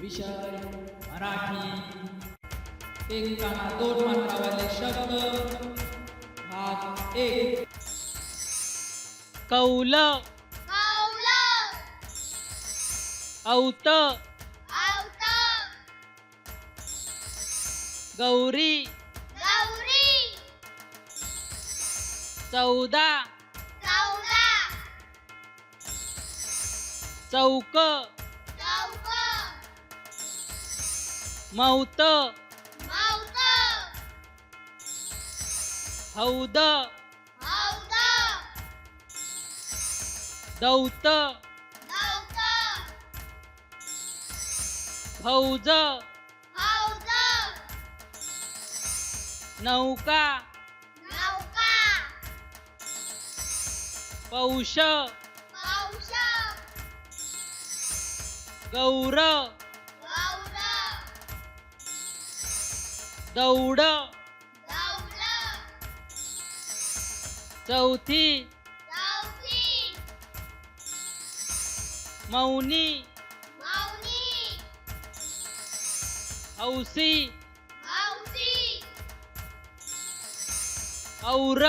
विषय मराठी. एक काना दोन मात्रावाले शब्द. भाग एक. कौल. कौल. औत. गौरी. गौरी. चौदा. चौदा. चौक. मौत। हौद। दौत। फौज। नौका। पौष। पौष। गौर गौर। दौड. चौथी. मौनी. हौसी. और.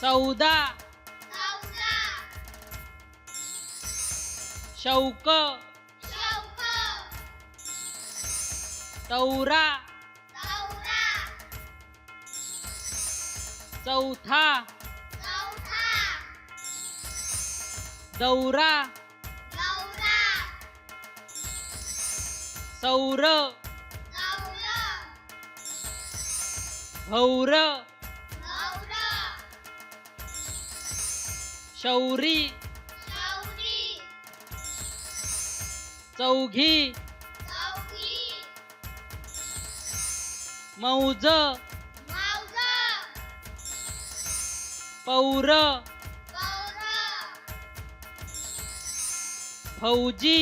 चौदा. शौक. चौरा. चौथा. दौरा. सौर. भौर. शौरी. चौघी. मौज पौर फौजी